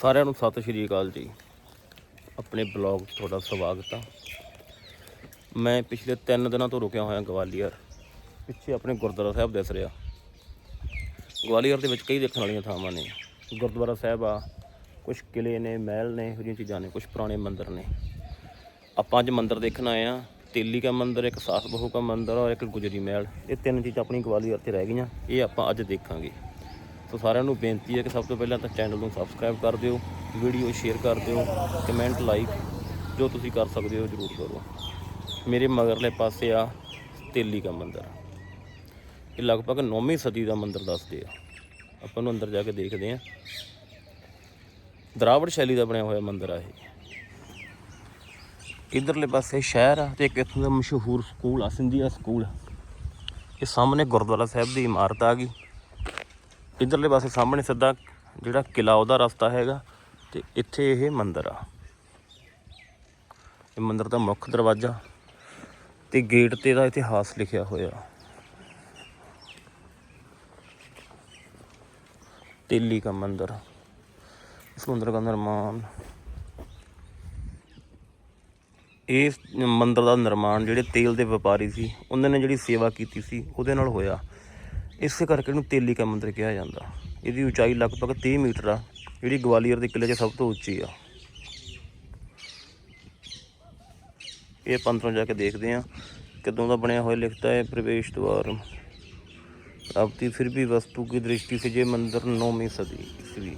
ਸਾਰਿਆਂ ਨੂੰ ਸਤਿ ਸ਼੍ਰੀ ਅਕਾਲ ਜੀ। ਆਪਣੇ ਬਲੌਗ 'ਚ ਤੁਹਾਡਾ ਸਵਾਗਤ ਆ। ਮੈਂ ਪਿਛਲੇ 3 ਦਿਨਾਂ ਤੋਂ ਰੁਕਿਆ ਹੋਇਆ ਗਵਾਲੀਅਰ। ਪਿੱਛੇ ਆਪਣੇ ਗੁਰਦੁਆਰਾ ਸਾਹਿਬ ਦਿਸ ਰਿਹਾ। ਗਵਾਲੀਅਰ ਦੇ ਵਿੱਚ ਕਈ ਦੇਖਣ ਵਾਲੀਆਂ ਥਾਵਾਂ ਨੇ। ਗੁਰਦੁਆਰਾ ਸਾਹਿਬ ਆ। ਕੁਝ ਕਿਲੇ ਨੇ, ਮਹਿਲ ਨੇ, ਇਹੋ ਜਿਹੀਆਂ ਚੀਜ਼ਾਂ ਨੇ ਕੁਝ ਪੁਰਾਣੇ ਮੰਦਿਰ ਨੇ। ਆਪਾਂ ਅੱਜ ਮੰਦਿਰ ਦੇਖਣ ਆਏ ਆ। ਤੇਲੀ ਕਾ ਮੰਦਿਰ, ਇੱਕ ਸਾਸ ਬਹੂ ਕਾ ਮੰਦਿਰ ਔਰ ਇੱਕ ਗੁਜਰੀ ਮਹਿਲ। ਇਹ ਤਿੰਨ ਚੀਜ਼ਾਂ ਆਪਣੀ ਗਵਾਲੀਅਰ 'ਤੇ ਰਹਿ ਗਈਆਂ। ਇਹ ਆਪਾਂ ਅੱਜ ਦੇਖਾਂਗੇ। ਸੋ ਸਾਰਿਆਂ ਨੂੰ ਬੇਨਤੀ ਹੈ ਕਿ ਸਭ ਤੋਂ ਪਹਿਲਾਂ ਤਾਂ ਚੈਨਲ ਨੂੰ ਸਬਸਕ੍ਰਾਈਬ ਕਰ ਦਿਓ ਵੀਡੀਓ ਸ਼ੇਅਰ ਕਰ ਦਿਓ ਕਮੈਂਟ ਲਾਈਕ ਜੋ ਤੁਸੀਂ ਕਰ ਸਕਦੇ ਹੋ ਜਰੂਰ ਕਰੋ। ਮੇਰੇ ਮਗਰਲੇ ਪਾਸੇ ਆ ਤੇਲੀ ਕਾ ਮੰਦਿਰ। ਇਹ ਲਗਭਗ 9ਵੀਂ ਸਦੀ ਦਾ ਮੰਦਿਰ ਦੱਸਦੇ ਆ। ਆਪਾਂ ਨੂੰ ਅੰਦਰ ਜਾ ਕੇ ਦੇਖਦੇ ਆ। ਦਰਾਵੜ ਸ਼ੈਲੀ ਦਾ ਬਣਿਆ ਹੋਇਆ ਮੰਦਿਰ ਆ ਇਹ। ਇਧਰਲੇ ਪਾਸੇ ਸ਼ਹਿਰ ਆ ਤੇ ਇੱਕ ਇੱਥੋਂ ਦਾ ਮਸ਼ਹੂਰ ਸਕੂਲ ਆ, ਸਿੰਧੀਆ ਸਕੂਲ ਇਹ ਸਾਹਮਣੇ ਗੁਰਦੁਆਰਾ ਸਾਹਿਬ ਦੀ ਇਮਾਰਤ ਆ ਗਈ। ਇਧਰਲੇ ਪਾਸੇ ਸਾਹਮਣੇ ਸਿੱਧਾ ਜਿਹੜਾ ਕਿਲਾ ਉਹਦਾ ਰਸਤਾ ਹੈਗਾ ਤੇ ਇੱਥੇ ਇਹ ਮੰਦਿਰ ਆ ਇਹ ਮੰਦਿਰ ਦਾ ਮੁੱਖ ਦਰਵਾਜ਼ਾ ਤੇ ਗੇਟ ਤੇ ਦਾ ਇਤਿਹਾਸ ਲਿਖਿਆ ਹੋਇਆ तेली का मंदिर इस मंदिर का निर्माण ਇਸ ਮੰਦਿਰ ਦਾ ਨਿਰਮਾਣ ਜਿਹੜੇ ਤੇਲ ਦੇ ਵਪਾਰੀ ਸੀ ਉਹਨਾਂ ਨੇ ਜਿਹੜੀ ਸੇਵਾ ਕੀਤੀ ਸੀ ਉਹਦੇ ਨਾਲ ਹੋਇਆ ਇਸੇ ਕਰਕੇ ਇਹਨੂੰ ਤੇਲੀ ਕਾ ਮੰਦਰ ਕਿਹਾ ਜਾਂਦਾ। ਇਹਦੀ ਉਚਾਈ ਲਗਭਗ 30 ਮੀਟਰ ਆ। ਜਿਹੜੀ ਗਵਾਲੀਅਰ ਦੇ ਕਿਲੇ 'ਚ ਸਭ ਤੋਂ ਉੱਚੀ ਆ। ਇਹ ਪੰਤਰੋਂ ਜਾ ਕੇ ਦੇਖਦੇ ਆ ਕਿਦੋਂ ਦਾ ਬਣਿਆ ਹੋਇਆ ਲਿਖਤਾ ਹੈ ਪ੍ਰਵੇਸ਼ ਦੁਆਰ ਆਪਤੀ ਫਿਰ ਵੀ ਵਸਤੂ ਕੀ ਦ੍ਰਿਸ਼ਟੀ ਸੇ ਜੇ ਮੰਦਰ 9ਵੀਂ ਸਦੀ ਇਸਵੀ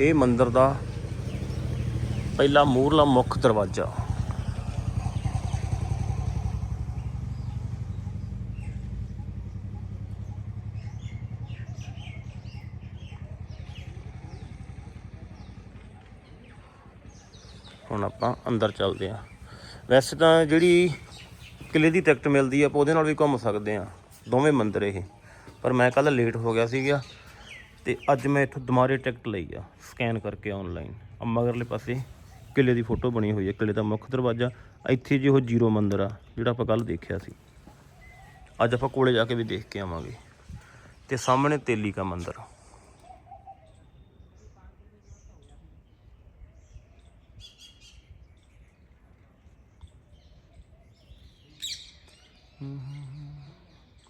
ਇਹ ਮੰਦਰ ਦਾ ਪਹਿਲਾ ਮੂਹਰਲਾ ਮੁੱਖ ਦਰਵਾਜ਼ਾ। ਹੁਣ ਆਪਾਂ ਅੰਦਰ ਚੱਲਦੇ ਹਾਂ। ਵੈਸੇ ਤਾਂ ਜਿਹੜੀ ਕਿਲੇ ਦੀ ਟਿਕਟ ਮਿਲਦੀ ਆ, ਆਪਾਂ ਉਹਦੇ ਨਾਲ ਵੀ ਘੁੰਮ ਸਕਦੇ ਆ ਦੋਵੇਂ ਮੰਦਰ ਇਹ। ਪਰ ਮੈਂ ਕੱਲ ਲੇਟ ਹੋ ਗਿਆ ਸੀਗਾ ਤੇ ਅੱਜ ਮੈਂ ਇੱਥੋਂ ਦੁਬਾਰੇ ਟਿਕਟ ਲਈ ਆ ਸਕੈਨ ਕਰਕੇ ਆਨਲਾਈਨ ਆ ਮਗਰਲੇ ਪਾਸੇ ਕਿਲੇ ਦੀ ਫੋਟੋ ਬਣੀ ਹੋਈ ਹੈ, ਕਿਲੇ ਦਾ ਮੁੱਖ ਦਰਵਾਜ਼ਾ। ਇੱਥੇ ਜਿਹੋ ਜੀਰੋ ਮੰਦਿਰ ਆ, ਜਿਹੜਾ ਆਪਾਂ ਕੱਲ ਦੇਖਿਆ ਸੀ। ਅੱਜ ਆਪਾਂ ਕੋਲੇ ਜਾ ਕੇ ਵੀ ਦੇਖ ਕੇ ਆਵਾਂਗੇ। ਤੇ ਸਾਹਮਣੇ ਤੇਲੀ ਕਾ ਮੰਦਿਰ।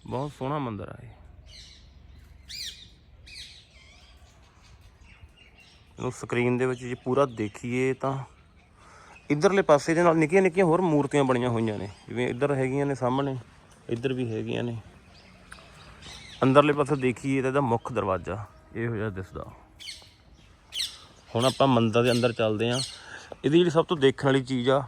ਬਹੁਤ ਸੋਹਣਾ ਮੰਦਿਰ ਆ ਇਹ। ਇਹਨੂੰ ਸਕਰੀਨ ਦੇ ਵਿੱਚ ਜੇ ਪੂਰਾ ਦੇਖੀਏ ਤਾਂ ਇਧਰਲੇ ਪਾਸੇ ਦੇ ਨਾਲ ਨਿੱਕੀਆਂ ਨਿੱਕੀਆਂ ਹੋਰ ਮੂਰਤੀਆਂ ਬਣੀਆਂ ਹੋਈਆਂ ਨੇ। ਜਿਵੇਂ ਇੱਧਰ ਹੈਗੀਆਂ ਨੇ ਸਾਹਮਣੇ, ਇੱਧਰ ਵੀ ਹੈਗੀਆਂ ਨੇ। ਅੰਦਰਲੇ ਪਾਸੇ ਦੇਖੀਏ ਤਾਂ ਇਹਦਾ ਮੁੱਖ ਦਰਵਾਜ਼ਾ ਇਹ ਹੋ ਜਾ ਦਿਸਦਾ। ਹੁਣ ਆਪਾਂ ਮੰਦਰ ਦੇ ਅੰਦਰ ਚੱਲਦੇ ਆਂ ਇਹਦੀ ਜਿਹੜੀ ਸਭ ਤੋਂ ਦੇਖਣ ਵਾਲੀ ਚੀਜ਼ ਆ,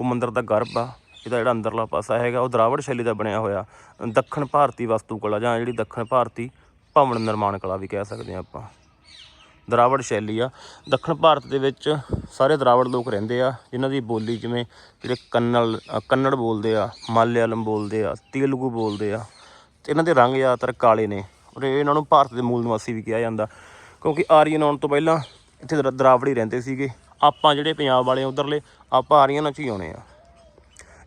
ਉਹ ਮੰਦਰ ਦਾ ਗਰਭ ਆ। ਇਹਦਾ ਜਿਹੜਾ ਅੰਦਰਲਾ ਪਾਸਾ ਹੈਗਾ, ਉਹ ਦਰਾਵੜ ਸ਼ੈਲੀ ਦਾ ਬਣਿਆ ਹੋਇਆ। ਦੱਖਣ ਭਾਰਤੀ ਵਸਤੂ ਕਲਾ ਜਾਂ ਜਿਹੜੀ ਦੱਖਣ ਭਾਰਤੀ ਭਵਨ ਨਿਰਮਾਣ ਕਲਾ ਵੀ ਕਹਿ ਸਕਦੇ ਆ ਆਪਾਂ। ਦਰਾਵੜ ਸ਼ੈਲੀ ਆ। ਦੱਖਣ ਭਾਰਤ ਦੇ ਵਿੱਚ ਸਾਰੇ ਦਰਾਵੜ ਲੋਕ ਰਹਿੰਦੇ ਆ, ਜਿਨ੍ਹਾਂ ਦੀ ਬੋਲੀ ਜਿਵੇਂ ਜਿਹੜੇ ਕੰਨਲ ਕੰਨੜ ਬੋਲਦੇ ਆ, ਮਲਿਆਲਮ ਬੋਲਦੇ ਆ, ਤੇਲਗੂ ਬੋਲਦੇ ਆ, ਤੇ ਇਹਨਾਂ ਦੇ ਰੰਗ ਜ਼ਿਆਦਾਤਰ ਕਾਲੇ ਨੇ। ਔਰ ਇਹਨਾਂ ਨੂੰ ਭਾਰਤ ਦੇ ਮੂਲ ਨਿਵਾਸੀ ਵੀ ਕਿਹਾ ਜਾਂਦਾ, ਕਿਉਂਕਿ ਆਰੀਅਨ ਆਉਣ ਤੋਂ ਪਹਿਲਾਂ ਇੱਥੇ ਦਰ- ਦਰਾਵੜੀ ਰਹਿੰਦੇ ਸੀਗੇ। ਆਪਾਂ ਜਿਹੜੇ ਪੰਜਾਬ ਵਾਲੇ ਉਧਰਲੇ, ਆਪਾਂ ਆਰੀਅਨਾਂ 'ਚ ਹੀ ਆਉਣੇ ਆ।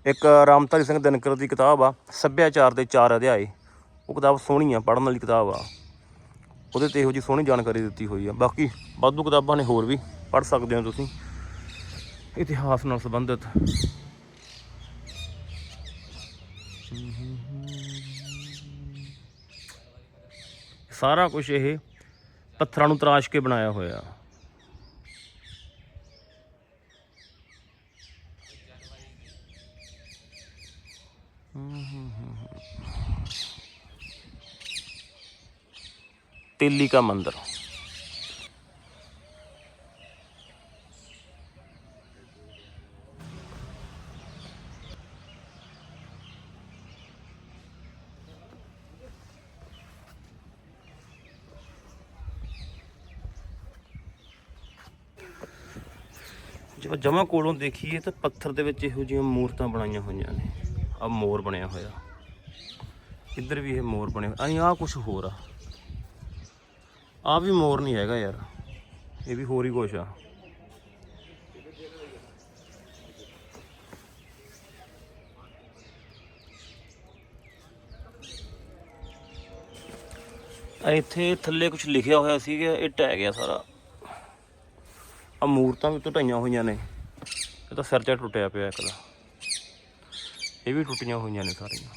ਇੱਕ ਰਾਮਧਾਰੀ ਸਿੰਘ ਦਿਨਕਰ ਦੀ ਕਿਤਾਬ ਆ, ਸੱਭਿਆਚਾਰ ਦੇ ਚਾਰ ਅਧਿਆਏ। ਉਹ ਕਿਤਾਬ ਸੋਹਣੀ ਆ, ਪੜ੍ਹਨ ਵਾਲੀ ਕਿਤਾਬ ਆ। ਉਹਦੇ ਤੇ ਇਹੋ ਜੀ ਸੋਹਣੀ ਜਾਣਕਾਰੀ ਦਿੱਤੀ ਹੋਈ ਆ। ਬਾਕੀ ਵਾਧੂ ਕਿਤਾਬਾਂ ਨੇ ਹੋਰ ਵੀ ਪੜ੍ਹ ਸਕਦੇ ਹੋ ਤੁਸੀਂ। ਇਤਿਹਾਸ ਨਾਲ ਸੰਬੰਧਿਤ। ਸਾਰਾ ਕੁਝ ਇਹ ਪੱਥਰਾਂ ਨੂੰ ਤਰਾਸ਼ ਕੇ ਬਣਾਇਆ ਹੋਇਆ। तेली का मंदिर ਜਦੋਂ ਜਮਾ ਕੋਲੋਂ ਦੇਖੀਏ ਤਾਂ ਪੱਥਰ ਦੇ ਵਿੱਚ ਇਹੋ ਜਿਹੀਆਂ ਮੂਰਤਾਂ ਬਣਾਈਆਂ ਹੋਈਆਂ ਨੇ ਆ ਮੋਰ ਬਣਿਆ ਹੋਇਆ ਇੱਧਰ ਵੀ ਇਹ ਮੋਰ ਬਣੇ ਹੋਏ ਆ ਕੁਝ ਹੋਰ ਆ ਆ ਵੀ ਮੋਰ ਨਹੀਂ ਹੈਗਾ ਯਾਰ। ਇਹ ਵੀ ਹੋਰ ਹੀ ਕੁਛ ਆ। ਇੱਥੇ ਥੱਲੇ ਕੁਝ ਲਿਖਿਆ ਹੋਇਆ ਸੀਗਾ ਇਹ ਟਹਿ ਗਿਆ ਸਾਰਾ। ਆ ਮੂਰਤਾਂ ਵੀ ਟੁੱਟੀਆਂ ਹੋਈਆਂ ਨੇ। ਇਹ ਤਾਂ ਸਿਰ ਤੇ ਟੁੱਟਿਆ ਪਿਆ ਇੱਕ ਦਾ ਇਹ ਵੀ ਟੁੱਟੀਆਂ ਹੋਈਆਂ ਨੇ ਸਾਰੀਆਂ।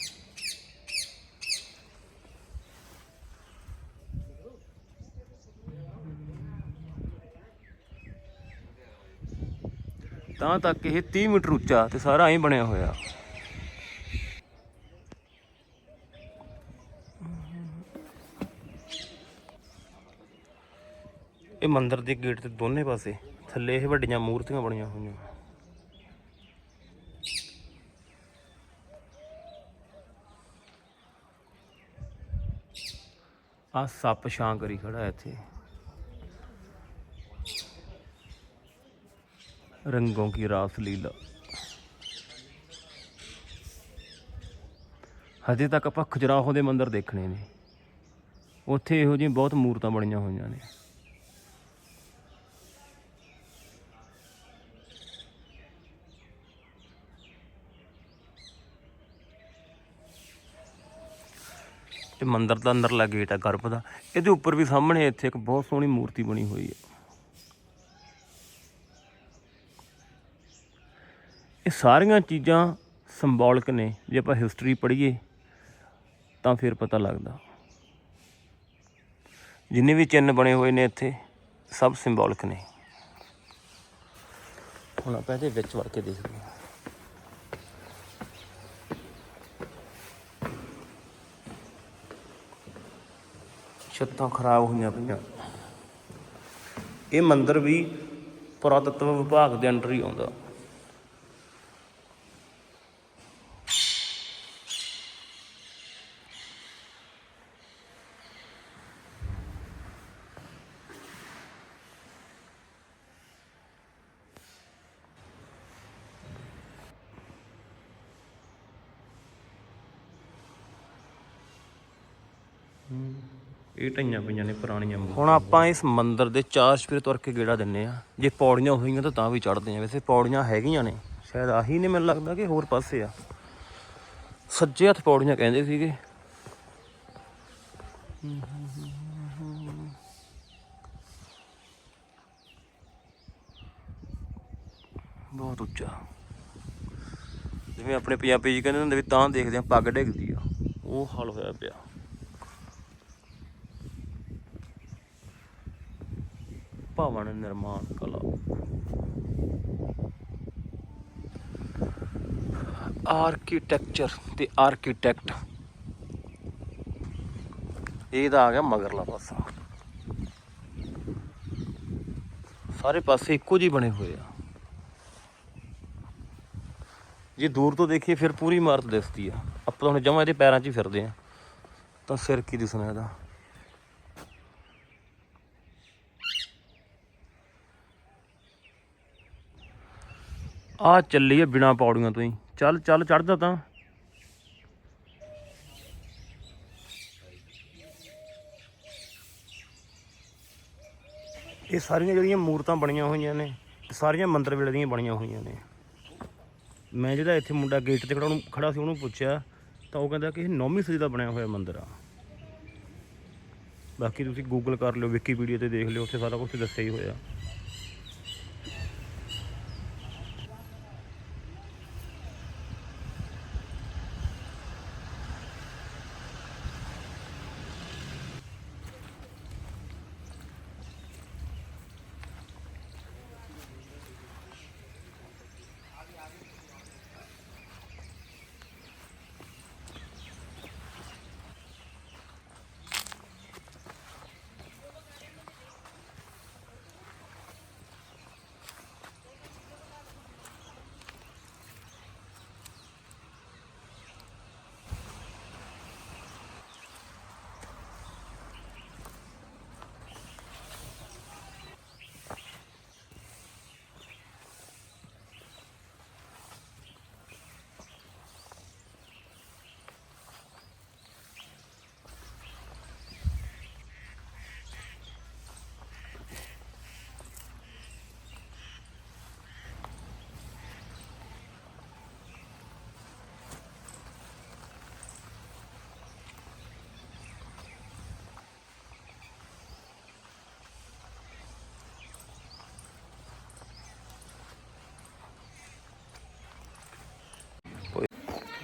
ਤਾਂ ਤੱਕ ਇਹ 30 ਮੀਟਰ ਉੱਚਾ ਤੇ ਸਾਰਾ ਐਂ ਬਣਿਆ ਹੋਇਆ। ਇਹ ਮੰਦਿਰ ਦੇ ਗੇਟ ਤੇ ਦੋਨੇ ਪਾਸੇ ਥੱਲੇ ਇਹ ਵੱਡੀਆਂ ਮੂਰਤੀਆਂ ਬਣੀਆਂ ਹੋਈਆਂ। ਆ ਸੱਪ ਛਾਂ ਕਰੀ ਖੜਾ ਇੱਥੇ। ਰੰਗੋਂ ਕੀ ਰਾਸ ਲੀਲਾ। ਹਜੇ ਤੱਕ ਆਪਾਂ ਖਜਰਾਹੋ ਦੇ ਮੰਦਿਰ ਦੇਖਣੇ ਨੇ। ਉੱਥੇ ਇਹੋ ਜਿਹੀਆਂ ਬਹੁਤ ਮੂਰਤਾਂ ਬਣੀਆਂ ਹੋਈਆਂ ਨੇ। ਇਹ ਮੰਦਿਰ ਦਾ ਅੰਦਰਲਾ ਗੇਟ ਹੈ ਗਰਭ ਦਾ। ਇਹਦੇ ਉੱਪਰ ਵੀ ਸਾਹਮਣੇ ਇੱਥੇ ਇੱਕ ਬਹੁਤ ਸੋਹਣੀ ਮੂਰਤੀ ਬਣੀ ਹੋਈ ਹੈ। ਇਹ ਸਾਰੀਆਂ ਚੀਜ਼ਾਂ ਸਿੰਬੋਲਿਕ ਨੇ। ਜੇ ਆਪਾਂ ਹਿਸਟਰੀ ਪੜ੍ਹੀਏ, ਤਾਂ ਫਿਰ ਪਤਾ ਲੱਗਦਾ। ਜਿੰਨੇ ਵੀ ਚਿੰਨ੍ਹ ਬਣੇ ਹੋਏ ਨੇ ਇੱਥੇ, ਸਭ ਸਿੰਬੋਲਿਕ ਨੇ। ਹੁਣ ਆਪਾਂ ਇਹਦੇ ਵਿੱਚ ਵੜ ਕੇ ਦੇਖਦੇ ਹਾਂ। ਛੱਤਾਂ ਖਰਾਬ ਹੋਈਆਂ ਪਈਆਂ। ਇਹ ਮੰਦਿਰ ਵੀ ਪੁਰਾਤੱਤਵ ਵਿਭਾਗ ਦੇ ਅੰਡਰ ਹੀ ਆਉਂਦਾ। ਇਹ ਢਈਆਂ ਪਈਆਂ ਨੇ ਪੁਰਾਣੀਆਂ ਹੁਣ ਆਪਾਂ ਇਸ ਮੰਦਿਰ ਦੇ ਚਾਰ ਸਪੀਰ ਤੁਰ ਕੇ ਗੇੜਾ ਦਿੰਨੇ ਆ। ਜੇ ਪੌੜੀਆਂ ਹੋਈਆਂ ਤਾਂ ਤਾਂ ਵੀ ਚੜਦੇ ਆ। ਵੈਸੇ ਪੌੜੀਆਂ ਹੈਗੀਆਂ ਨੇ। ਸ਼ਾਇਦ ਆਹੀ ਨੇ ਮੈਨੂੰ ਲੱਗਦਾ ਕਿ ਹੋਰ ਪਾਸੇ ਆ। ਸੱਜੇ ਹੱਥ ਪੌੜੀਆਂ ਕਹਿੰਦੇ ਸੀਗੇ। ਬਹੁਤ ਉੱਚਾ। ਜਿਵੇਂ ਆਪਣੇ ਪੰਜਾਬੀ ਜੀ ਕਹਿੰਦੇ ਹੁੰਦੇ ਵੀ ਤਾਂ ਦੇਖਦੇ ਆ ਪੱਗ ਡਿੱਗਦੀ ਆ। ਉਹ ਹਾਲ ਹੋਇਆ ਪਿਆ। ਭਵਨ ਨਿਰਮਾਣ ਕਲਾ। ਆਰਕੀਟੈਕਚਰ ਤੇ ਆਰਕੀਟੈਕਟ ਇਹਦਾ ਆ ਗਿਆ ਮਗਰਲਾ ਪਾਸਾ। ਸਾਰੇ ਪਾਸੇ ਇੱਕੋ ਜਿਹੇ ਬਣੇ ਹੋਏ ਆ। ਜੇ ਦੂਰ ਤੋਂ ਦੇਖੀਏ ਫਿਰ ਪੂਰੀ ਇਮਾਰਤ ਦਿਸਦੀ ਆ। ਆਪਾਂ ਹੁਣ ਜਮਾ ਇਹਦੇ ਪੈਰਾਂ 'ਚ ਹੀ ਫਿਰਦੇ ਆ। ਤਾਂ ਸਿਰ ਕੀ ਦਿਸਣਾ ਇਹਦਾ? ਆ ਚੱਲੀ ਆ ਬਿਨਾ ਪੌੜੀਆਂ ਤੋਂ ਹੀ। ਚੱਲ ਚੱਲ ਚੜਦਾ ਤਾਂ। ਇਹ ਸਾਰੀਆਂ ਜਿਹੜੀਆਂ ਮੂਰਤਾਂ ਬਣੀਆਂ ਹੋਈਆਂ ਨੇ ਸਾਰੀਆਂ ਮੰਦਿਰ ਵੇਲੇ ਦੀਆਂ ਬਣੀਆਂ ਹੋਈਆਂ ਨੇ। ਮੈਂ ਜਿਹੜਾ ਇੱਥੇ ਮੁੰਡਾ ਗੇਟ ਤੇ ਖੜਾ ਉਹਨੂੰ ਖੜਾ ਸੀ, ਉਹਨੂੰ ਪੁੱਛਿਆ, ਤਾਂ ਉਹ ਕਹਿੰਦਾ ਕਿ ਇਹ 9ਵੀਂ ਸਦੀ ਦਾ ਬਣਿਆ ਹੋਇਆ ਮੰਦਰ ਆ। ਬਾਕੀ ਤੁਸੀਂ ਗੂਗਲ ਕਰ ਲਿਓ ਵਿਕੀਪੀਡੀਆ ਤੇ ਦੇਖ ਲਿਓ, ਉੱਥੇ ਸਾਰਾ ਕੁਝ ਦੱਸਿਆ ਹੀ ਹੋਇਆ।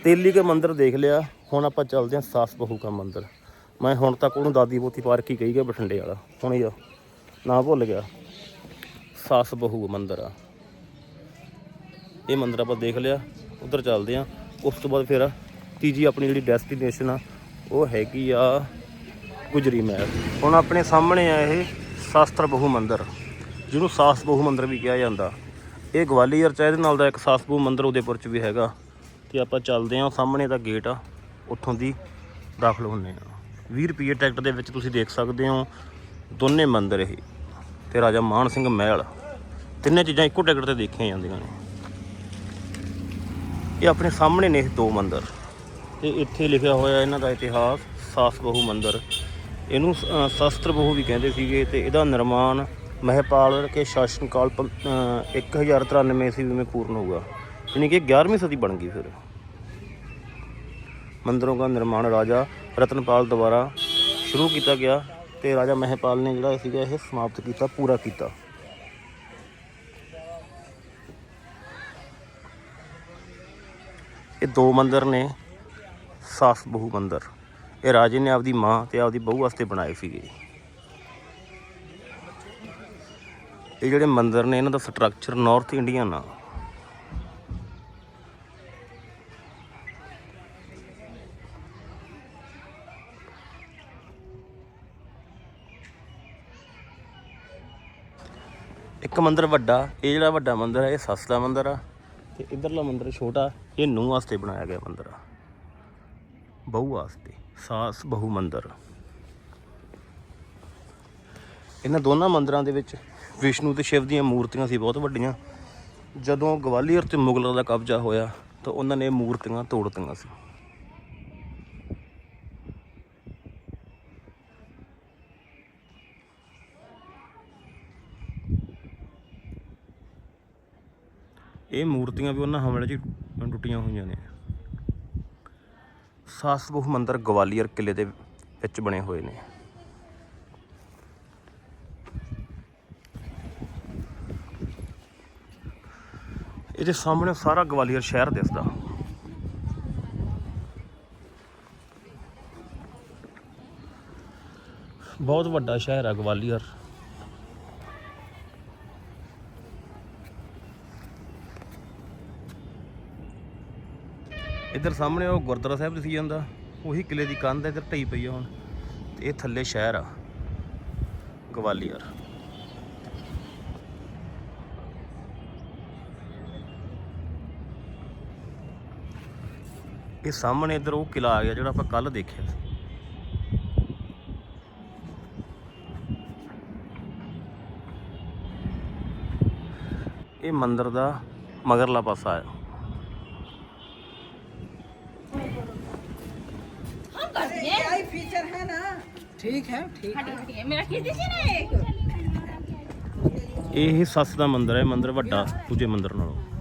ਤੇਲੀ ਕੇ ਮੰਦਿਰ ਦੇਖ ਲਿਆ। ਹੁਣ ਆਪਾਂ ਚੱਲਦੇ ਹਾਂ ਸਾਸ ਬਹੂ ਕਾ ਮੰਦਿਰ। ਮੈਂ ਹੁਣ ਤੱਕ ਉਹਨੂੰ ਦਾਦੀ ਪੋਤੀ ਪਾਰਕ ਹੀ ਕਹੀ ਗਿਆ ਬਠਿੰਡੇ ਵਾਲਾ। ਹੁਣ ਇਹ ਨਾ ਭੁੱਲ ਗਿਆ। ਸਾਸ ਬਹੂ ਮੰਦਿਰ ਆ। ਇਹ ਮੰਦਿਰ ਆਪਾਂ ਦੇਖ ਲਿਆ। ਉਧਰ ਚੱਲਦੇ ਆ ਉਸ ਤੋਂ ਬਾਅਦ ਫਿਰ ਤੀਜੀ ਆਪਣੀ ਜਿਹੜੀ ਡੈਸਟੀਨੇਸ਼ਨ ਆ, ਉਹ ਹੈਗੀ ਆ ਗੁਜਰੀ ਮਹਿਲ। ਹੁਣ ਆਪਣੇ ਸਾਹਮਣੇ ਆ ਇਹ ਸ਼ਾਸਤਰ ਬਹੂ ਮੰਦਿਰ। ਜਿਹਨੂੰ ਸਾਸ ਬਹੂ ਮੰਦਿਰ ਵੀ ਕਿਹਾ ਜਾਂਦਾ। ਇਹ ਗਵਾਲੀਅਰ ਚ ਇਹਦੇ ਨਾਲ ਦਾ ਇੱਕ ਸਾਸ ਬਹੂ ਮੰਦਿਰ ਉਦੇਪੁਰ ਚ ਵੀ ਹੈਗਾ। ਤੇ ਆਪਾਂ ਚੱਲਦੇ ਆ ਸਾਹਮਣੇ ਦਾ ਗੇਟ ਆ ਉੱਥੋਂ ਦੀ ਦਾਖਲ ਹੁੰਨੇ ਆ 20 ਰੁਪਏ ਟਿਕਟ ਦੇ ਵਿੱਚ ਤੁਸੀਂ ਦੇਖ ਸਕਦੇ ਹੋ ਦੋਨੇ ਮੰਦਿਰ ਇਹ ਤੇ ਰਾਜਾ ਮਾਨ ਸਿੰਘ ਮਹਿਲ। ਤਿੰਨੇ ਚੀਜ਼ਾਂ ਇੱਕੋ ਟਿਕਟ ਤੇ ਦੇਖੀਆਂ ਜਾਂਦੀਆਂ ਨੇ। ਇਹ ਆਪਣੇ ਸਾਹਮਣੇ ਨੇ ਇਹ ਦੋ ਮੰਦਿਰ ਤੇ ਇੱਥੇ ਲਿਖਿਆ ਹੋਇਆ ਇਹਨਾਂ ਦਾ ਇਤਿਹਾਸ ਸਾਸ ਬਹੂ ਮੰਦਿਰ। ਇਹਨੂੰ ਅ, ਸ਼ਸਤਰ ਬਹੂ ਵੀ ਕਹਿੰਦੇ ਸੀਗੇ ਤੇ ਇਹਦਾ ਨਿਰਮਾਣ ਮਹਿਪਾਲ ਕੇ ਸ਼ਾਸਨ ਕਾਲ ਪ- ਅ, 1093 ਈਸਵੀ ਵਿੱਚ ਪੂਰਨ ਹੋਊਗਾ। ਯਾਨੀ ਕਿ 11ਵੀਂ ਸਦੀ ਬਣ ਗਈ ਫਿਰ। ਮੰਦਰੋਂ ਦਾ ਨਿਰਮਾਣ ਰਾਜਾ ਰਤਨਪਾਲ ਦੁਆਰਾ ਸ਼ੁਰੂ ਕੀਤਾ ਗਿਆ ਤੇ ਰਾਜਾ ਮਹਿਪਾਲ ਨੇ ਜਿਹੜਾ ਸੀਗਾ ਇਹ ਸਮਾਪਤ ਕੀਤਾ, ਪੂਰਾ ਕੀਤਾ। ਇਹ ਦੋ ਮੰਦਰ ਨੇ, ਸਾਸ ਬਹੂ ਮੰਦਰ। ਇਹ ਰਾਜੇ ਨੇ ਆਪਦੀ ਮਾਂ ਤੇ ਆਪਦੀ ਬਹੂ ਵਾਸਤੇ ਬਣਾਏ ਸੀਗੇ। ਇਹ ਜਿਹੜੇ ਮੰਦਰ ਨੇ, ਇਹਨਾਂ ਦਾ ਸਟਰਕਚਰ ਨਾਰਥ ਇੰਡੀਅਨ ਆ। ਮੰਦਿਰ ਵੱਡਾ, ਇਹ ਜਿਹੜਾ ਵੱਡਾ ਮੰਦਿਰ ਹੈ ਇਹ ਸੱਸ ਦਾ ਮੰਦਿਰ ਆ ਤੇ ਇਧਰਲਾ ਮੰਦਿਰ ਛੋਟਾ, ਇਹ ਨੂੰਹ ਵਾਸਤੇ ਬਣਾਇਆ ਗਿਆ ਮੰਦਿਰ ਆ। ਬਹੂ ਵਾਸਤੇ, ਸਾਸ ਬਹੂ ਮੰਦਿਰ। ਇਹਨਾਂ ਦੋਨਾਂ ਮੰਦਿਰਾਂ ਦੇ ਵਿੱਚ ਵਿਸ਼ਨੂੰ ਤੇ ਸ਼ਿਵ ਦੀਆਂ ਮੂਰਤੀਆਂ ਸੀ ਬਹੁਤ ਵੱਡੀਆਂ। ਜਦੋਂ ਗਵਾਲੀਅਰ ਤੇ ਮੁਗਲਾਂ ਦਾ ਕਬਜ਼ਾ ਹੋਇਆ, ਤਾਂ ਉਹਨਾਂ ਨੇ ਮੂਰਤੀਆਂ ਤੋੜਤੀਆਂ ਸੀ। ਇਹ ਮੂਰਤੀਆਂ ਵੀ ਉਹਨਾਂ ਹਮਲੇ 'ਚ ਹੀ ਟੁੱਟੀਆਂ ਹੋਈਆਂ ਨੇ। ਸਾਸ ਬਹੂ ਮੰਦਿਰ ਗਵਾਲੀਅਰ ਕਿਲੇ ਦੇ ਵਿੱਚ ਬਣੇ ਹੋਏ ਨੇ। ਇਹਦੇ ਸਾਹਮਣੇ ਸਾਰਾ ਗਵਾਲੀਅਰ ਸ਼ਹਿਰ ਦਿਸਦਾ। ਬਹੁਤ ਵੱਡਾ ਸ਼ਹਿਰ ਹੈ ਗਵਾਲੀਅਰ। ਇੱਧਰ ਸਾਹਮਣੇ ਉਹ ਗੁਰਦੁਆਰਾ ਸਾਹਿਬ ਦਿਸੀ ਜਾਂਦਾ, ਉਹੀ ਕਿਲੇ ਦੀ ਕੰਧ ਇੱਧਰ ਢਈ ਪਈ ਆ ਹੁਣ, ਤੇ ਇਹ ਥੱਲੇ ਸ਼ਹਿਰ ਆ, ਗਵਾਲੀਅਰ। ਇਹ ਸਾਹਮਣੇ ਇੱਧਰ ਉਹ ਕਿਲਾ ਆ ਗਿਆ ਜਿਹੜਾ ਆਪਾਂ ਕੱਲ ਦੇਖਿਆ ਸੀ। ਇਹ ਮੰਦਰ ਦਾ ਮਗਰਲਾ ਪਾਸਾ ਆ। ਇਹ ਸੱਸ ਦਾ ਮੰਦਿਰ ਹੈ ਮੰਦਰ ਵੱਡਾ ਪੂਜੇ ਮੰਦਿਰ ਨਾਲੋਂ।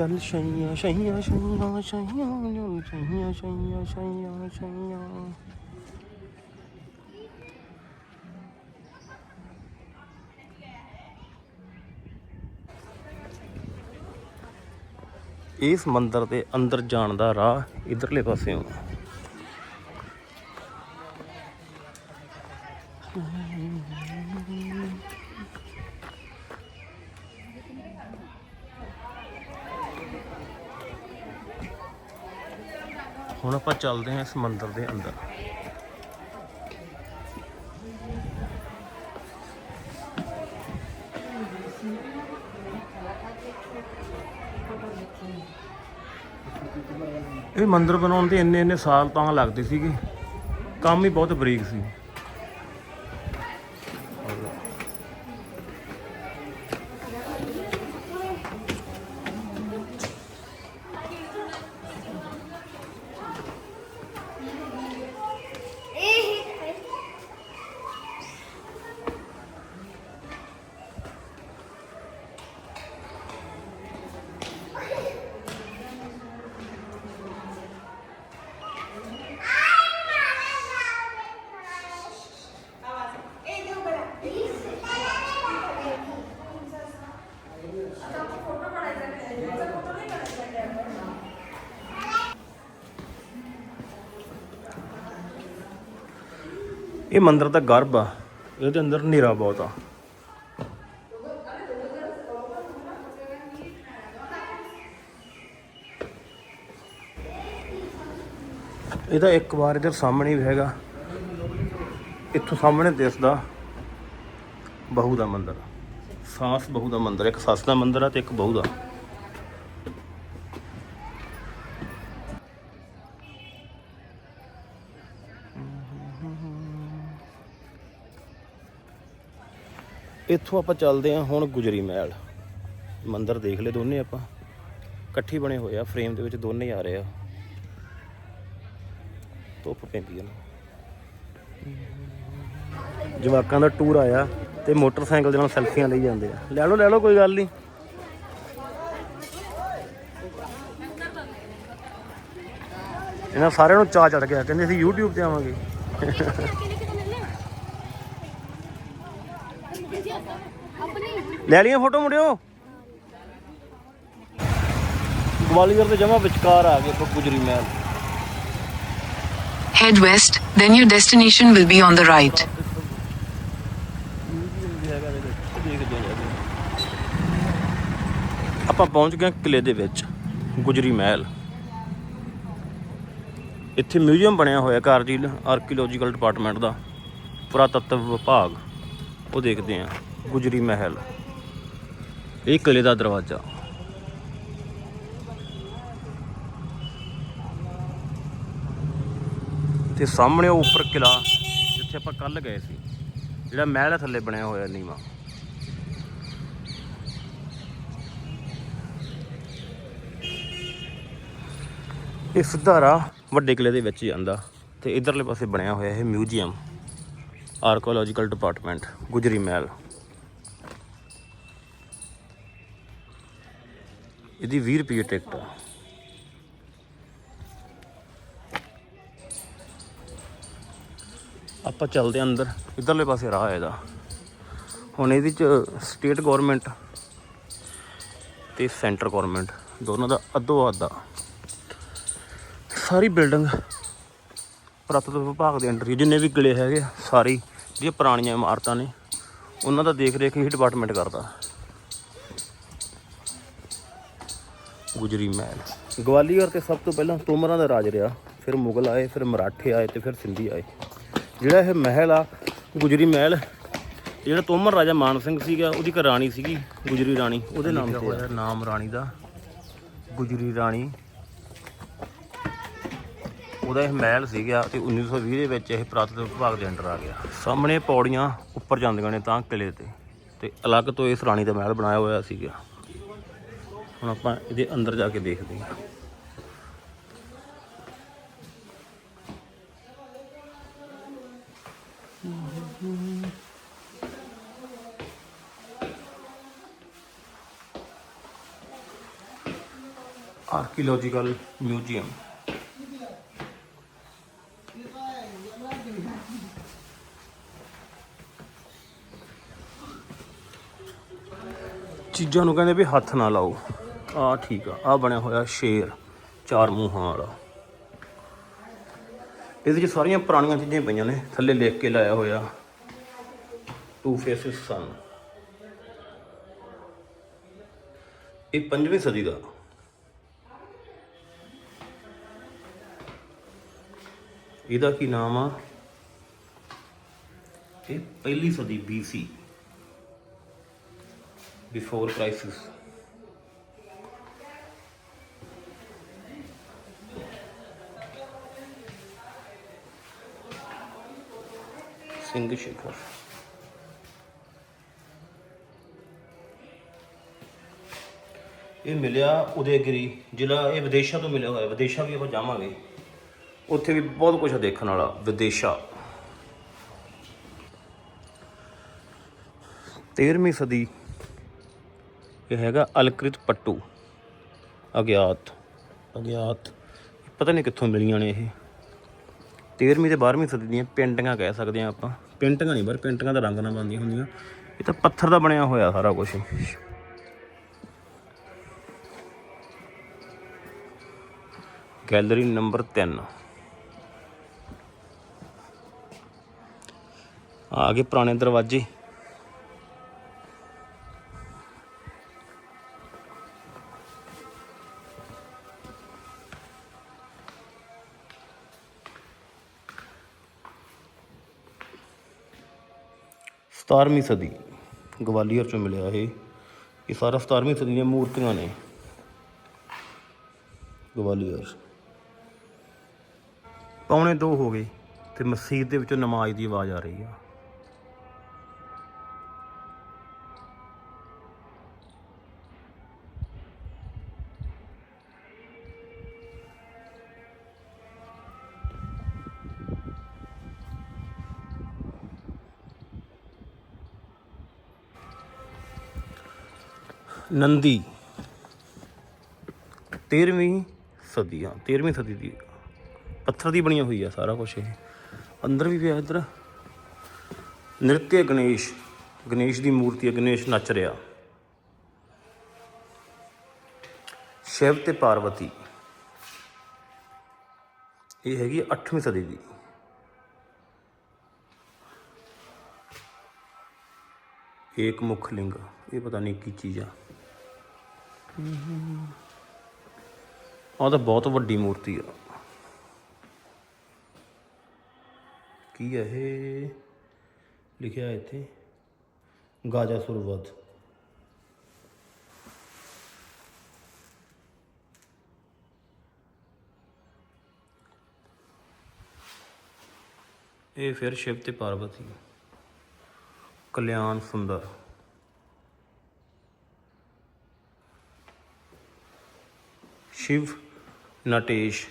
ਚੱਲ ਸ਼ਈਆਂ ਸ਼ਈਆਂ ਸ਼ਈਆਂ ਸ਼ਈਆਂ ਲਿਉਣ ਸ਼ਈਆਂ ਸ਼ਈਆਂ ਸ਼ਈਆਂ ਸ਼ਈਆਂ ਇਸ ਮੰਦਰ ਦੇ ਅੰਦਰ ਜਾਣ ਦਾ ਰਾਹ ਇਧਰਲੇ ਪਾਸੇ ਹੋਣਾ ਹੁਣ ਆਪਾਂ ਚੱਲਦੇ ਹਾਂ ਇਸ ਮੰਦਿਰ ਦੇ ਅੰਦਰ। ਇਹ ਮੰਦਿਰ ਬਣਾਉਣ ਦੇ ਇੰਨੇ ਇੰਨੇ ਸਾਲ ਤਾਂ ਲੱਗਦੇ ਸੀਗੇ। ਕੰਮ ਹੀ ਬਹੁਤ ਬਰੀਕ ਸੀ। ਇਹ ਮੰਦਿਰ ਦਾ ਗਰਭ ਆ, ਇਹਦੇ ਅੰਦਰ ਹਨੇਰਾ ਬਹੁਤ ਆ। ਇਹਦਾ ਇੱਕ ਵਾਰ ਇਧਰ ਸਾਹਮਣੇ ਵੀ ਹੈਗਾ। ਇੱਥੋਂ ਸਾਹਮਣੇ ਦਿਸਦਾ ਬਹੂ ਦਾ ਮੰਦਿਰ ਸਾਸ ਬਹੂ ਦਾ ਮੰਦਿਰ ਇੱਕ ਸੱਸ ਦਾ ਮੰਦਿਰ ਆ ਤੇ ਇੱਕ ਬਹੂ ਦਾ। ਇੱਥੋਂ ਆਪਾਂ ਚੱਲਦੇ ਹਾਂ ਹੁਣ ਗੁਜਰੀ ਮਹਿਲ। ਮੰਦਰ ਦੇਖ ਲਏ ਦੋਨੇ ਆਪਾਂ। ਇਕੱਠੇ ਬਣੇ ਹੋਏ ਆ ਫਰੇਮ ਦੇ ਵਿੱਚ ਦੋਨੇ ਆ ਰਹੇ ਆ। ਧੁੱਪ ਪੈਂਦੀ ਆ ਨਾ। ਜਵਾਕਾਂ ਦਾ ਟੂਰ ਆਇਆ ਤੇ ਮੋਟਰਸਾਈਕਲ ਦੇ ਨਾਲ ਸੈਲਫੀਆਂ ਲਈ ਜਾਂਦੇ ਆ। ਲੈ ਲਓ ਲੈ ਲਓ, ਕੋਈ ਗੱਲ ਨਹੀਂ ਇਹਨਾਂ ਸਾਰਿਆਂ ਨੂੰ ਚਾਹ ਚੜ ਗਿਆ, ਕਹਿੰਦੇ ਅਸੀਂ YouTube ਤੇ ਆਵਾਂਗੇ। ਲੈ ਲਈਆਂ ਫੋਟੋ ਮੁੜਿਓ ਗਵਾਲੀਅਰ ਦੇ ਜਮਾ ਵਿਚਕਾਰ ਆ ਗਏ ਗੁਜਰੀ ਮਹਿਲ। Head west, then your destination will be on the right. ਆਪਾਂ ਪਹੁੰਚ ਗਏ ਕਿਲੇ ਦੇ ਵਿੱਚ ਗੁਜਰੀ ਮਹਿਲ। ਇੱਥੇ ਮਿਊਜ਼ੀਅਮ ਬਣਿਆ ਹੋਇਆ ਕਾਰਜੀਲ ਆਰਕੀਓਲੋਜੀਕਲ ਡਿਪਾਰਟਮੈਂਟ ਦਾ ਪੁਰਾਤੱਤਵ ਵਿਭਾਗ। ਉਹ ਦੇਖਦੇ ਆ ਗੁਜਰੀ ਮਹਿਲ। ਇਹ ਕਿਲੇ ਦਾ ਦਰਵਾਜ਼ਾ। ਤੇ ਸਾਹਮਣੇ ਉਹ ਉੱਪਰ ਕਿਲਾ, ਜਿੱਥੇ ਆਪਾਂ ਕੱਲ ਗਏ ਸੀ। ਜਿਹੜਾ ਮਹਿਲ ਦੇ ਥੱਲੇ ਬਣਿਆ ਹੋਇਆ ਨੀਵਾ। ਇਹ ਸਿੱਧਾ ਵੱਡੇ ਕਿਲੇ ਦੇ ਵਿੱਚ ਹੀ ਜਾਂਦਾ ਤੇ ਇਧਰਲੇ ਪਾਸੇ ਬਣਿਆ ਹੋਇਆ ਇਹ museum. Archaeological department Gujari Mahal. ਇਹਦੀ 20 ਰੁਪਏ ਟਿਕਟ ਆ। ਆਪਾਂ ਚੱਲਦੇ ਹਾਂ ਅੰਦਰ। ਇਧਰਲੇ ਪਾਸੇ ਰਾਹ ਇਹਦਾ। ਹੁਣ ਇਹਦੇ ਚ ਸਟੇਟ ਗਵਰਨਮੈਂਟ ਤੇ ਸੈਂਟਰ ਗਵਰਨਮੈਂਟ ਦੋਨਾਂ ਦਾ ਅੱਧੋ ਅੱਧਾ ਸਾਰੀ ਬਿਲਡਿੰਗ ਪੁਰਾਤਤਵ ਵਿਭਾਗ ਦੇ ਅੰਡਰ ਜਿੰਨੇ ਵੀ ਕਿਲੇ ਹੈਗੇ ਆ, ਸਾਰੀ ਜਿਹੜੀਆਂ ਪੁਰਾਣੀਆਂ ਇਮਾਰਤਾਂ ਨੇ ਉਹਨਾਂ ਦਾ ਦੇਖ ਰੇਖ ਹੀ ਡਿਪਾਰਟਮੈਂਟ ਕਰਦਾ। ਗੁਜਰੀ ਮਹਿਲ। ਗਵਾਲੀਅਰ ਤੇ ਸਭ ਤੋਂ ਪਹਿਲਾਂ ਤੋਮਰਾਂ ਦਾ ਰਾਜ ਰਿਹਾ। ਫਿਰ ਮੁਗਲ ਆਏ ਫਿਰ ਮਰਾਠੇ ਆਏ ਤੇ ਫਿਰ ਸਿੰਧੀ ਆਏ। ਜਿਹੜਾ ਇਹ ਮਹਿਲ ਆ ਗੁਜਰੀ ਮਹਿਲ ਜਿਹੜਾ ਤੋਮਰ ਰਾਜਾ ਮਾਨ ਸਿੰਘ ਸੀਗਾ ਉਹਦੀ ਇੱਕ ਰਾਣੀ ਸੀਗੀ ਗੁਜਰੀ ਰਾਣੀ ਉਹਦੇ ਨਾਮ ਤੇ ਹੋਇਆ ਨਾਮ ਰਾਣੀ ਦਾ ਗੁਜਰੀ ਰਾਣੀ। ਉਹਦਾ ਇਹ ਮਹਿਲ ਸੀਗਾ ਤੇ 1920 ਦੇ ਵਿੱਚ ਇਹ ਪੁਰਾਤਤਵ ਵਿਭਾਗ ਦੇ ਅੰਡਰ ਆ ਗਿਆ। ਸਾਹਮਣੇ ਪੌੜੀਆਂ ਉੱਪਰ ਜਾਂਦੀਆਂ ਨੇ ਤਾਂ ਕਿਲੇ ਤੇ। ਤੇ ਅਲੱਗ ਤੋਂ ਇਸ ਰਾਣੀ ਦਾ ਮਹਿਲ ਬਣਾਇਆ ਹੋਇਆ ਸੀਗਾ। ਹੁਣ ਆਪਾਂ ਇਹਦੇ ਅੰਦਰ ਜਾ ਕੇ ਦੇਖਦੇ ਹਾਂ। Archaeological museum. ਚੀਜ਼ਾਂ ਨੂੰ ਕਹਿੰਦੇ ਵੀ ਹੱਥ ਨਾ ਲਾਓ। ਆ ਠੀਕ ਆ ਆ ਬਣਿਆ ਹੋਇਆ ਸ਼ੇਰ, ਚਾਰ ਮੂੰਹਾਂ ਵਾਲਾ। ਇਹਦੇ 'ਚ ਸਾਰੀਆਂ ਪੁਰਾਣੀਆਂ ਚੀਜ਼ਾਂ ਪਈਆਂ ਨੇ, ਥੱਲੇ ਲਿਖ ਕੇ ਲਾਇਆ ਹੋਇਆ। ਟੂ ਫੇਸਿਸ ਸਨ ਇਹ 5ਵੀਂ ਸਦੀ ਦਾ। ਇਹਦਾ ਕੀ ਨਾਮ ਆ? ਇਹ ਪਹਿਲੀ ਸਦੀ BC before crisis Singh Shekhar ਇਹ ਮਿਲਿਆ ਉਦੈਗਿਰੀ ਜ਼ਿਲ੍ਹਾ ਇਹ ਵਿਦੇਸ਼ਾਂ ਤੋਂ ਮਿਲਿਆ ਹੋਇਆ, ਵਿਦੇਸ਼ਾਂ ਵੀ ਆਪਾਂ ਜਾਵਾਂਗੇ। ਉੱਥੇ ਵੀ ਬਹੁਤ ਕੁਝ ਦੇਖਣ ਵਾਲਾ, ਵਿਦੇਸ਼ਾਂ। 13ਵੀਂ ਸਦੀ, ਇਹ ਹੈਗਾ ਅਲਕ੍ਰਿਤ ਪੱਟੂ। ਅਗਿਆਤ ਅਗਿਆਤ। ਪਤਾ ਨਹੀਂ ਕਿੱਥੋਂ ਮਿਲੀਆਂ ਨੇ ਇਹ। 13ਵੀਂ ਤੇ 12ਵੀਂ ਸਦੀ ਦੀਆਂ ਪੇਂਟਿੰਗਾਂ ਕਹਿ ਸਕਦੇ ਆ ਆਪਾਂ। ਪੇਂਟਿੰਗਾਂ ਨਹੀਂ ਪਰ ਪੇਂਟਿੰਗਾਂ ਦਾ ਰੰਗ ਨਾਲ ਬਣਦੀਆਂ ਹੁੰਦੀਆਂ। ਇਹ ਤਾਂ ਪੱਥਰ ਦਾ ਬਣਿਆ ਹੋਇਆ ਸਾਰਾ ਕੁਝ ਗੈਲਰੀ ਨੰਬਰ 3 ਆ ਗਏ ਪੁਰਾਣੇ ਦਰਵਾਜ਼ੇ। ਸਤਾਰਵੀਂ ਸਦੀ ਗਵਾਲੀਅਰ ਚੋਂ ਮਿਲਿਆ ਇਹ। ਇਹ ਸਾਰਾ 17ਵੀਂ ਸਦੀ ਦੀਆਂ ਮੂਰਤੀਆਂ ਨੇ। ਗਵਾਲੀਅਰ। ਪੌਣੇ 2 ਹੋ ਗਏ ਤੇ ਮਸਜਿਦ ਦੇ ਵਿੱਚੋਂ ਨਮਾਜ਼ ਦੀ ਆਵਾਜ਼ ਆ ਰਹੀ ਆ। ਨੰਦੀ। 13ਵੀਂ ਸਦੀ ਆ 13ਵੀਂ ਸਦੀ ਦੀ ਪੱਥਰ ਦੀ ਬਣੀ ਹੋਈ ਆ ਸਾਰਾ ਕੁਝ ਇਹ। ਅੰਦਰ ਵੀ ਪਿਆ ਇੱਧਰ। ਨਿਰਤਿਆ ਗਣੇਸ਼ ਗਣੇਸ਼ ਦੀ ਮੂਰਤੀ ਹੈ ਗਣੇਸ਼ ਨੱਚ ਰਿਹਾ। ਸ਼ਿਵ ਤੇ ਪਾਰਵਤੀ। ਇਹ ਹੈਗੀ 8ਵੀਂ ਸਦੀ ਦੀ। ਏਕ ਮੁਖ ਲਿੰਗ, ਇਹ ਪਤਾ ਨਹੀਂ ਕੀ ਚੀਜ਼ ਆ। ਉਹ ਤਾਂ ਬਹੁਤ ਵੱਡੀ ਮੂਰਤੀ ਆ। ਕੀ ਹੈ ਇਹ? ਲਿਖਿਆ ਇੱਥੇ। ਗਾਜਾ ਸੁਰਵਦ ਇਹ ਫਿਰ ਸ਼ਿਵ ਤੇ ਪਾਰਵਤੀ। ਕਲਿਆਣ ਸੁੰਦਰ। ਸ਼ਿਵ ਨਟੇਸ਼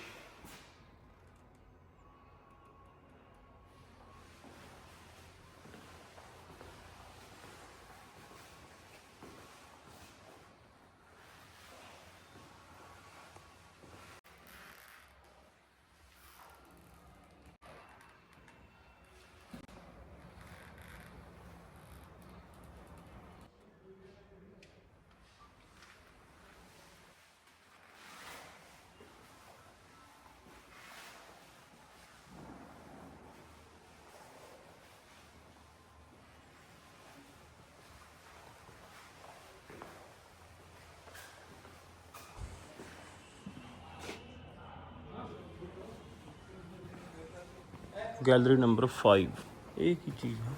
ਗੈਲਰੀ ਨੰਬਰ 5 ਇਹ ਕੀ ਚੀਜ਼ ਹੈ?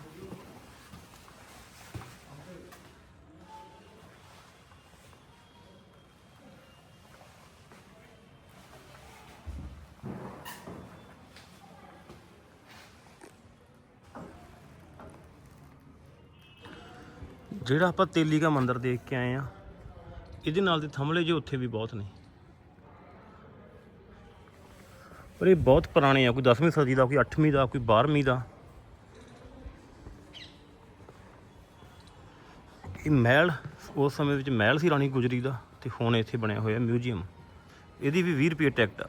ਜਿਹੜਾ ਆਪਾਂ ਤੇਲੀ ਦਾ ਮੰਦਿਰ ਦੇਖ ਕੇ ਆਏ ਆ, ਇਹਦੇ ਨਾਲ ਦੇ ਥੰਮਲੇ ਜੇ ਉੱਥੇ ਵੀ ਬਹੁਤ ਨੇ। ਪਰ ਇਹ ਬਹੁਤ ਪੁਰਾਣੇ ਆ, ਕੋਈ 10ਵੀਂ ਸਦੀ ਦਾ, ਕੋਈ 8ਵੀਂ ਦਾ, ਕੋਈ 12ਵੀਂ ਦਾ। ਇਹ ਮਹਿਲ, ਉਸ ਸਮੇਂ ਵਿੱਚ ਮਹਿਲ ਸੀ ਰਾਣੀ ਗੁਜਰੀ ਦਾ ਤੇ ਹੁਣ ਇੱਥੇ ਬਣਿਆ ਹੋਇਆ ਮਿਊਜ਼ੀਅਮ। ਇਹਦੀ ਵੀ 20 ਰੁਪਏ ਟਿਕਟ ਆ।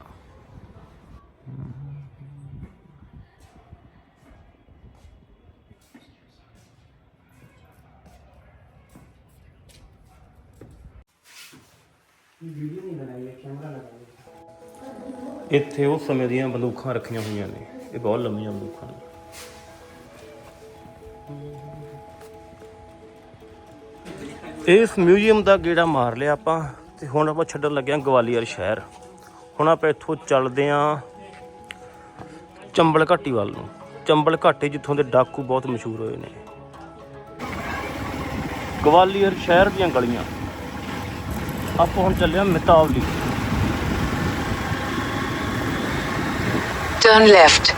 ਇੱਥੇ ਉਸ ਸਮੇਂ ਦੀਆਂ ਬੰਦੂਕਾਂ ਰੱਖੀਆਂ ਹੋਈਆਂ ਨੇ। ਇਹ ਬਹੁਤ ਲੰਮੀਆਂ ਬੰਦੂਕਾਂ ਨੇ। ਇਸ ਮਿਊਜ਼ੀਅਮ ਦਾ ਗੇੜਾ ਮਾਰ ਲਿਆ ਆਪਾਂ ਤੇ ਹੁਣ ਆਪਾਂ ਛੱਡਣ ਲੱਗੇ ਹਾਂ ਗਵਾਲੀਅਰ ਸ਼ਹਿਰ। ਹੁਣ ਆਪਾਂ ਇੱਥੋਂ ਚੱਲਦੇ ਹਾਂ ਚੰਬਲ ਘਾਟੀ ਵੱਲ ਨੂੰ। ਚੰਬਲ ਘਾਟੀ ਜਿੱਥੋਂ ਦੇ ਡਾਕੂ ਬਹੁਤ ਮਸ਼ਹੂਰ ਹੋਏ ਨੇ। ਗਵਾਲੀਅਰ ਸ਼ਹਿਰ ਦੀਆਂ ਗਲੀਆਂ। ਆਪਾਂ ਹੁਣ ਚੱਲੇ ਹਾਂ ਮਿਤਾਵਲੀ। ਟਰਨ ਲੈਫਟ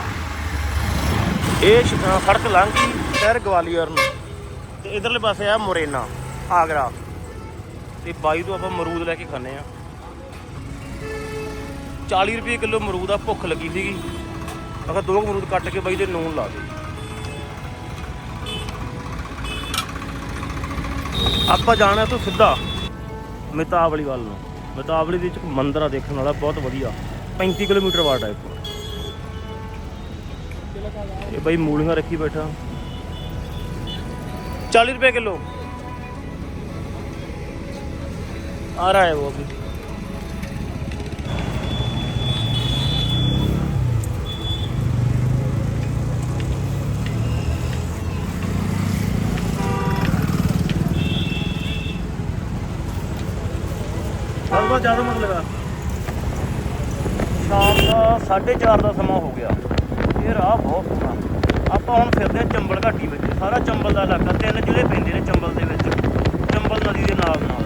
ਇਹ ਸ਼- ਅ, ਸੜਕ ਲੰਘ ਗਈ ਸ਼ਹਿਰ ਗਵਾਲੀਅਰ ਨੂੰ। ਤੇ ਇਧਰਲੇ ਪਾਸੇ ਆ ਮੁਰੇਨਾ ਆਗਰਾ। ਤੇ ਬਾਈ ਤੋਂ ਆਪਾਂ ਮਰੂਦ ਲੈ ਕੇ ਖਾਂਦੇ ਆ। 40 ਰੁਪਏ ਕਿਲੋ ਮਰੂਦ ਆ ਭੁੱਖ ਲੱਗੀ ਸੀਗੀ। ਮੈਂ ਦੋ ਕੁ ਮਰੂਦ ਕੱਟ ਕੇ ਬਾਈ ਦੇ ਨੂਨ ਲਾ ਦੇ। ਆਪਾਂ ਜਾਣਾ ਤੋਂ ਸਿੱਧਾ ਮਿਤਾਵਲੀ ਵੱਲ ਨੂੰ। ਮਿਤਾਵਲੀ ਦੇ ਵਿੱਚ ਇੱਕ ਮੰਦਿਰ ਆ ਦੇਖਣ ਵਾਲਾ ਬਹੁਤ ਵਧੀਆ। 35 ਕਿਲੋਮੀਟਰ ਵਾਟ ਹੈ ਇੱਥੋਂ। ਇਹ ਬਾਈ ਮੂਲੀਆਂ ਰੱਖੀ ਬੈਠਾ। 40 ਰੁਪਏ ਕਿਲੋ। आ रहा है वो अभी ਜ਼ਿਆਦਾ ਮਤ ਲਗਾ ਸ਼ਾਮ ਦਾ 4:30 ਦਾ ਸਮਾਂ ਹੋ ਗਿਆ। ਇਹ ਰਾਹ ਬਹੁਤ ਸੋਹਣਾ। ਆਪਾਂ ਹੁਣ ਫਿਰਦੇ ਹਾਂ ਚੰਬਲ ਘਾਟੀ ਵਿੱਚ। ਸਾਰਾ ਚੰਬਲ ਦਾ ਇਲਾਕਾ, ਤਿੰਨ ਜ਼ਿਲ੍ਹੇ ਪੈਂਦੇ ਨੇ ਚੰਬਲ ਦੇ ਵਿੱਚ। ਚੰਬਲ ਨਦੀ ਦੇ ਨਾਲ ਨਾਲ।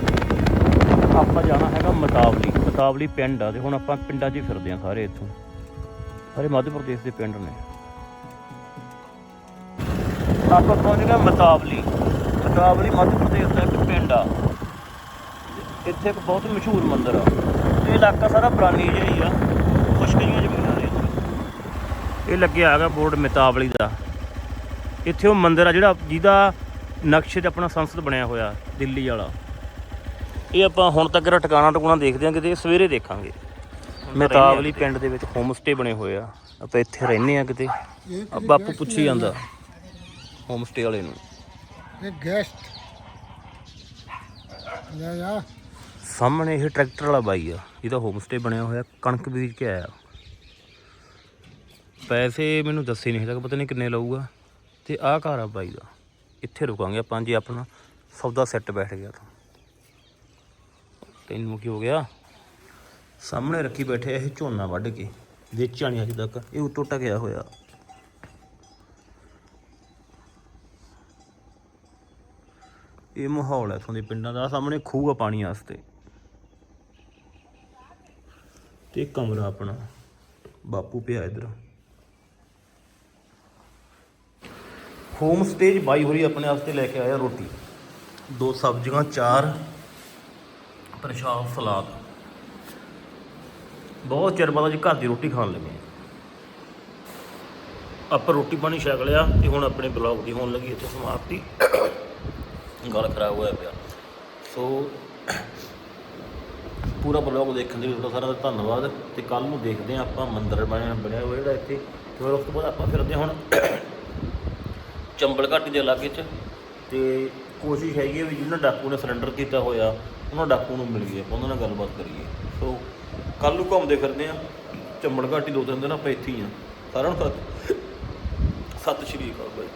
ਆਪਾਂ ਜਾਣਾ ਹੈਗਾ ਮਤਾਵਲੀ। ਮਤਾਵਲੀ ਪਿੰਡ ਆ ਤੇ ਹੁਣ ਆਪਾਂ ਪਿੰਡਾਂ 'ਚ ਹੀ ਫਿਰਦੇ ਹਾਂ ਸਾਰੇ ਇੱਥੋਂ। ਸਾਰੇ ਮੱਧ ਪ੍ਰਦੇਸ਼ ਦੇ ਪਿੰਡ ਨੇ। ਆਪਾਂ ਪਹੁੰਚ ਗਏ ਮਤਾਵਲੀ। ਮਤਾਵਲੀ ਮੱਧ ਪ੍ਰਦੇਸ਼ ਦਾ ਇੱਕ ਪਿੰਡ ਆ। ਇੱਥੇ ਇੱਕ ਬਹੁਤ ਮਸ਼ਹੂਰ ਮੰਦਿਰ ਆ। ਇਹ ਇਲਾਕਾ ਸਾਰਾ ਪੁਰਾਣੀ ਜਿਹਾ ਹੀ ਆ ਖੁਸ਼ਕੀਆਂ ਜ਼ਮੀਨਾਂ ਨੇ ਇੱਥੇ। ਇਹ ਲੱਗਿਆ ਹੈਗਾ ਬੋਰਡ ਮਿਤਾਵਲੀ ਦਾ। ਇੱਥੇ ਉਹ ਮੰਦਿਰ ਆ ਜਿਹੜਾ ਜਿਹਦਾ ਨਕਸ਼ੇ ਤੇ ਆਪਣਾ ਸੰਸਦ ਬਣਿਆ ਹੋਇਆ ਦਿੱਲੀ ਵਾਲਾ। ਇਹ ਆਪਾਂ ਹੁਣ ਤੱਕ ਇਹਦਾ ਟਿਕਾਣਾ ਟਕੂਣਾ ਦੇਖਦੇ ਆਂ ਕਿਤੇ ਸਵੇਰੇ ਦੇਖਾਂਗੇ। ਮਿਤਾਵਲੀ ਪਿੰਡ ਦੇ ਵਿੱਚ ਹੋਮ ਸਟੇ ਬਣੇ ਹੋਏ ਆ। ਆਪਾਂ ਇੱਥੇ ਰਹਿੰਦੇ ਆ ਕਿਤੇ। ਆ ਬਾਪੂ ਪੁੱਛੀ ਜਾਂਦਾ। ਹੋਮ ਸਟੇ ਵਾਲੇ ਨੂੰ। ਗੈਸਟ ਯਾ ਯਾ ਸਾਹਮਣੇ ਇਹ ਟਰੈਕਟਰ ਵਾਲਾ ਬਾਈ ਆ ਇਹਦਾ ਹੋਮ ਸਟੇ ਬਣਿਆ ਹੋਇਆ ਕਣਕ ਬੀਜ ਕੇ ਆਇਆ। ਪੈਸੇ ਮੈਨੂੰ ਦੱਸੇ ਨਹੀਂ ਤੱਕ, ਪਤਾ ਨਹੀਂ ਕਿੰਨੇ ਲਊਗਾ। ਤੇ ਆਹ ਘਰ ਆ ਬਾਈ ਦਾ। ਇੱਥੇ ਰੁਕਾਂਗੇ ਆਪਾਂ ਜੇ, ਆਪਣਾ ਸੌਦਾ ਸੈੱਟ ਬੈਠ ਗਿਆ ਤਾਂ। ਤੈਨੂੰ ਕੀ ਹੋ ਗਿਆ? ਸਾਹਮਣੇ ਰੱਖੀ ਬੈਠੇ ਇਹ ਝੋਨਾ ਵੱਢ ਕੇ ਵੇਚਿਆ ਨਹੀਂ ਅਜੇ ਤੱਕ। ਇਹ ਉੱਤੋਂ ਟਕਿਆ ਹੋਇਆ। ਇਹ ਮਾਹੌਲ ਹੈ ਇਥੋਂ ਦੇ ਪਿੰਡਾਂ ਦਾ। ਸਾਹਮਣੇ ਖੂਹ ਆ ਪਾਣੀ ਵਾਸਤੇ। ਤੇ ਕਮਰਾ ਆਪਣਾ, ਬਾਪੂ ਪਿਆ ਇਧਰ। ਹੋਮ ਸਟੇਜ ਬਾਈ ਹੋਰੀ ਆਪਣੇ ਵਾਸਤੇ ਲੈ ਕੇ ਆਇਆ ਰੋਟੀ। ਦੋ ਸਬਜ਼ੀਆਂ, ਚਾਰ ਪ੍ਰਸ਼ਾਦ, ਸਲਾਦ। ਬਹੁਤ ਚਿਰ ਬਾਅਦ ਅੱਜ ਘਰ ਦੀ ਰੋਟੀ ਖਾਣ ਲੱਗੇ ਆਪਾਂ ਰੋਟੀ ਪਾਣੀ ਛਕ ਲਿਆ ਤੇ ਹੁਣ ਆਪਣੇ ਬਲੌਗ ਦੀ ਹੋਣ ਲੱਗੀ ਇੱਥੇ ਸਮਾਪਤੀ। ਗੱਲ ਖਰਾਬ ਹੋਇਆ ਪਿਆ। ਸੋ, ਪੂਰਾ ਬਲੌਗ ਦੇਖਣ ਦੇ ਲਈ ਤੁਹਾਡਾ ਸਾਰਾ ਧੰਨਵਾਦ। ਤੇ ਕੱਲ ਨੂੰ ਦੇਖਦੇ ਹਾਂ ਆਪਾਂ ਮੰਦਰ ਬਣਿਆ ਬਣਿਆ ਹੋਇਆ ਜਿਹੜਾ ਇੱਥੇ। ਤੇ ਫਿਰ ਉਸ ਤੋਂ ਬਾਅਦ ਆਪਾਂ ਫਿਰਦੇ ਹਾਂ ਹੁਣ। ਚੰਬਲ ਘਾਟੀ ਦੇ ਇਲਾਕੇ 'ਚ। ਤੇ ਕੋਸ਼ਿਸ਼ ਹੈਗੀ ਹੈ ਵੀ ਜਿਹਨਾਂ ਡਾਕੂ ਨੇ ਸਰੈਂਡਰ ਕੀਤਾ ਹੋਇਆ, ਉਹਨਾਂ ਡਾਕੂ ਨੂੰ ਮਿਲ ਗਏ ਆਪਾਂ ਉਹਨਾਂ ਨਾਲ ਗੱਲਬਾਤ ਕਰੀਏ। ਸੋ ਕੱਲ ਨੂੰ ਘੁੰਮਦੇ ਫਿਰਦੇ ਹਾਂ ਚੰਬਲ ਘਾਟੀ ਦੋ ਤਿੰਨ ਦਿਨ ਆਪਾਂ ਇੱਥੇ ਹੀ ਆ। ਸਾਰਿਆਂ ਨੂੰ ਸਤਿ ਸਤਿ ਸ਼੍ਰੀ ਅਕਾਲ ਬਾਈ।